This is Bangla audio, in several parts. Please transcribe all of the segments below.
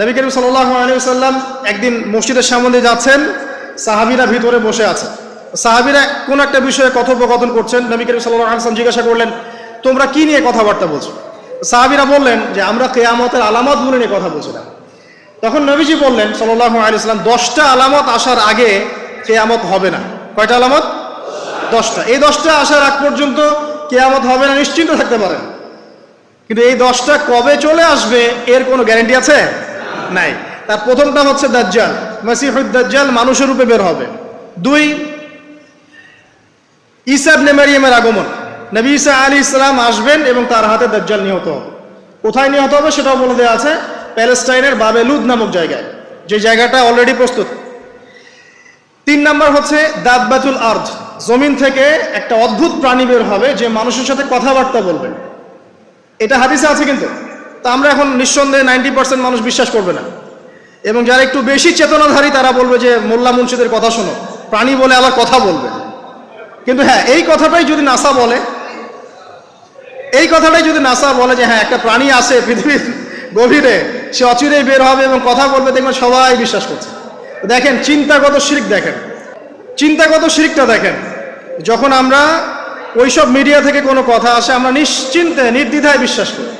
নবী করিম সাল্লাহ আলিয়াল্লাম একদিন মসজিদের সামনে যাচ্ছেন, সাহাবিরা ভিতরে বসে আছে। সাহাবিরা কোন একটা বিষয়ে কথোপকথন করছেন, নবী করিম সাল্লাহ আসলাম জিজ্ঞাসা করলেন, তোমরা কি নিয়ে কথাবার্তা বলছো? সাহাবিরা বললেন যে, আমরা কেয়ামতের আলামতগুলো নিয়ে কথা বলছিলাম। তখন নবীজি বললেন সাল্লাহ আলিয়াল্লাম দশটা আলামত আসার আগে কেয়ামত হবে না। কয়টা আলামত? দশটা। এই দশটা আসার আগ পর্যন্ত কেয়ামত হবে না, নিশ্চিন্ত থাকতে পারেন। কিন্তু এই দশটা কবে চলে আসবে, এর কোনো গ্যারেন্টি আছে? নাই। তার প্রথমটা হচ্ছে দাজ্জাল। মাসিহুদ দাজ্জাল মানুষের রূপে বের হবে। দুই ইসাব নেমারিয়ামের আগমন। নবী ইসা আলী ইসলাম আসবেন এবং তার হাতে দাজ্জাল নিহত হবে। কোথায় নিহত হবে সেটাও বলে দেওয়া আছে প্যালেস্টাইনের বাবেলুদ নামক জায়গায়, যে জায়গাটা অলরেডি প্রস্তুত। তিন নাম্বার হচ্ছে দাব্বাতুল আর্থ জমিন থেকে একটা অদ্ভুত প্রাণী বের হবে যে মানুষের সাথে কথাবার্তা বলবে। এটা হাদিসে আছে কিন্তু। তা আমরা এখন নিঃসন্দেহে নাইনটি পার্সেন্ট মানুষ বিশ্বাস করবে না। এবং যারা একটু বেশি চেতনাধারী, তারা বলবে যে, মোল্লা মুন্সিদের কথা শোনো। প্রাণী বলে আবার কথা বলবে। কিন্তু হ্যাঁ এই কথাটাই যদি নাসা বলে, এই কথাটাই যদি নাসা বলে যে হ্যাঁ একটা প্রাণী আছে পৃথিবীর গভীরে, সে অচিরেই বের হবে এবং কথা বলবে, দেখবেন সবাই বিশ্বাস করছে। দেখেন, চিন্তাগত শিরিক দেখেন। চিন্তাগত শিরিকটা দেখেন। যখন আমরা ওইসব মিডিয়া থেকে কোনো কথা আসে, আমরা নিশ্চিন্তে, নির্দ্বিধায় বিশ্বাস করি।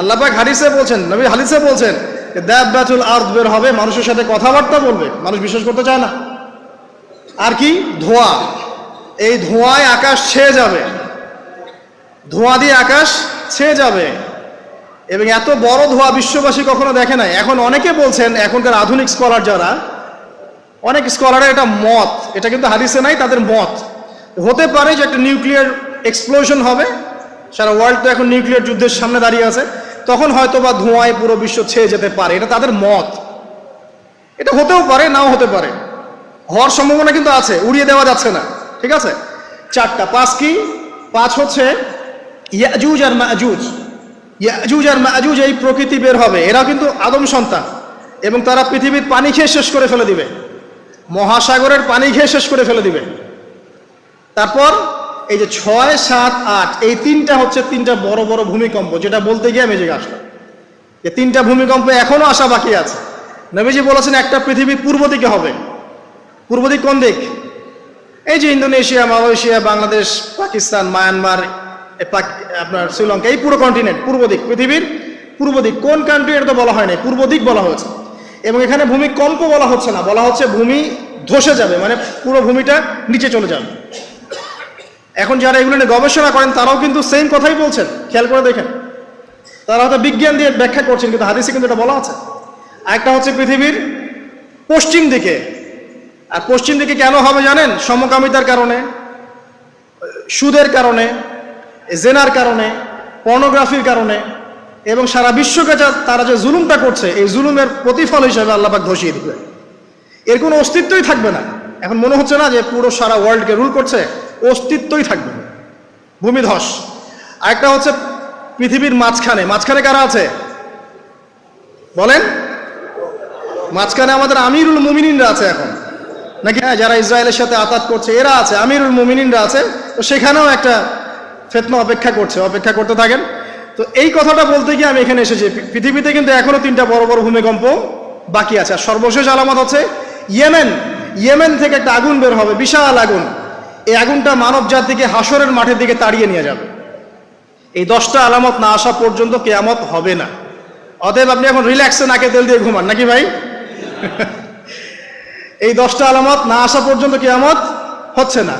আল্লাপাক হাদিসে বলছেন, নবী হাদিসে বলছেন দেব আর্থ বের হবে, মানুষের সাথে কথাবার্তা বলবে, মানুষ বিশ্বাস করতে চায় না। আর কি? ধোঁয়া। এই ধোঁয়ায় আকাশ ছেয়ে যাবে। ধোঁয়া দিয়ে আকাশ ছেয়ে যাবে। এবং এত বড় ধোঁয়া বিশ্ববাসী কখনো দেখে নাই। এখন অনেকে বলছেন, এখনকার আধুনিক স্কলার যারা, অনেক স্কলারের এটা মত, এটা কিন্তু হাদিসে নাই, তাদের মত। হতে পারে যে একটা নিউক্লিয়ার এক্সপ্লোশন হবে, সারা ওয়ার্ল্ড তো এখন নিউক্লিয়ার যুদ্ধের সামনে দাঁড়িয়ে আছে। তখন হয়তো বা ধোঁয়ায় পুরো বিশ্ব ছেয়ে যেতে পারে। এটা তাদের মত। এটা হতেও পারে, নাও হতে পারে। হওয়ার সম্ভাবনা কিন্তু আছে, উড়িয়ে দেওয়া যাচ্ছে না, ঠিক আছে? চারটা, পাঁচ কি? পাঁচ হচ্ছে ইয়াজুজ আর মাজুজ। ইয়াজুজ আর মাজুজ এই প্রকৃতি বের হবে, এরা কিন্তু আদম সন্তান, এবং তারা পৃথিবীর পানি খেয়ে শেষ করে ফেলে দিবে। মহাসাগরের পানি খেয়ে শেষ করে ফেলে দিবে। তারপর এই যে ছয়, সাত, আট, এই তিনটা হচ্ছে তিনটা বড় বড় ভূমিকম্প, যেটা বলতে গিয়ে আমি যে আসলাম। যে তিনটা ভূমিকম্প এখনও আসা বাকি আছে। নবীজি বলেছেন, একটা পৃথিবী পূর্ব দিকে হবে। পূর্ব দিক কোন দিক? এই যে Indonesia, Malaysia, Bangladesh, Pakistan, Myanmar আপনার শ্রীলঙ্কা, এই পুরো কন্টিনেন্ট পূর্ব দিক, পৃথিবীর পূর্ব দিক। কোন কান্ট্রি এটা তো বলা হয় নাই পূর্ব দিক বলা হয়েছে। এবং এখানে ভূমিকম্প বলা হচ্ছে না, বলা হচ্ছে ভূমি ধসে যাবে মানে পুরো ভূমিটা নিচে চলে যাবে। এখন যারা এগুলো নিয়ে গবেষণা করেন, তারাও কিন্তু সেম কথাই বলছেন। খেয়াল করে দেখেন। তারা হয়তো বিজ্ঞান দিয়ে ব্যাখ্যা করছেন, কিন্তু হাদিসে কিন্তু এটা বলা আছে। আরেকটা হচ্ছে পৃথিবীর পশ্চিম দিকে। আর পশ্চিম দিকে কেন হবে জানেন? সমকামিতার কারণে, সুদের কারণে, জেনার কারণে পর্নোগ্রাফির কারণে, এবং সারা বিশ্বকে যা তারা যে জুলুমটা করছে, এই জুলুমের প্রতিফল হিসেবে আল্লাপাক ধসিয়ে দিবে এর কোনো অস্তিত্বই থাকবে না। এখন মনে হচ্ছে না যে পুরো সারা ওয়ার্ল্ডকে রুল করছে? অস্তিত্বই থাকবে ভূমিধস। আরেকটা হচ্ছে পৃথিবীর মাঝখানে। মাঝখানে কারা আছে? বলেন। মাঝখানে আমাদের আমিরুল মুমিনিনরা আছে এখন। নাকি? হ্যাঁ যারা ইসরায়েলের সাথে আতাত করছে, এরা আছে। আমিরুল মুমিনিনরা আছে। তো সেখানেও একটা ফেতনা অপেক্ষা করছে। অপেক্ষা করতে থাকেন। তো এই কথাটা বলতে গিয়ে আমি এখানে এসেছি। পৃথিবীতে কিন্তু এখনও তিনটা বড় বড় ভূমিকম্প বাকি আছে। আর সর্বশেষ আলামত হচ্ছে ইয়েমেন। ইয়েমেন থেকে একটা আগুন বের হবে। বিশাল আগুন। এই আগুনটা মানব জাতিকে হাসরের মাঠের দিকে তাড়িয়ে নিয়ে যাবে। এই দশটা আলামত না আসা পর্যন্ত কেয়ামত হবে না। অতএব আপনি এখন রিল্যাক্সে নাকে তেল দিয়ে ঘুমান, নাকি ভাই? এই দশটা আলামত না আসা পর্যন্ত কেয়ামত হচ্ছে না।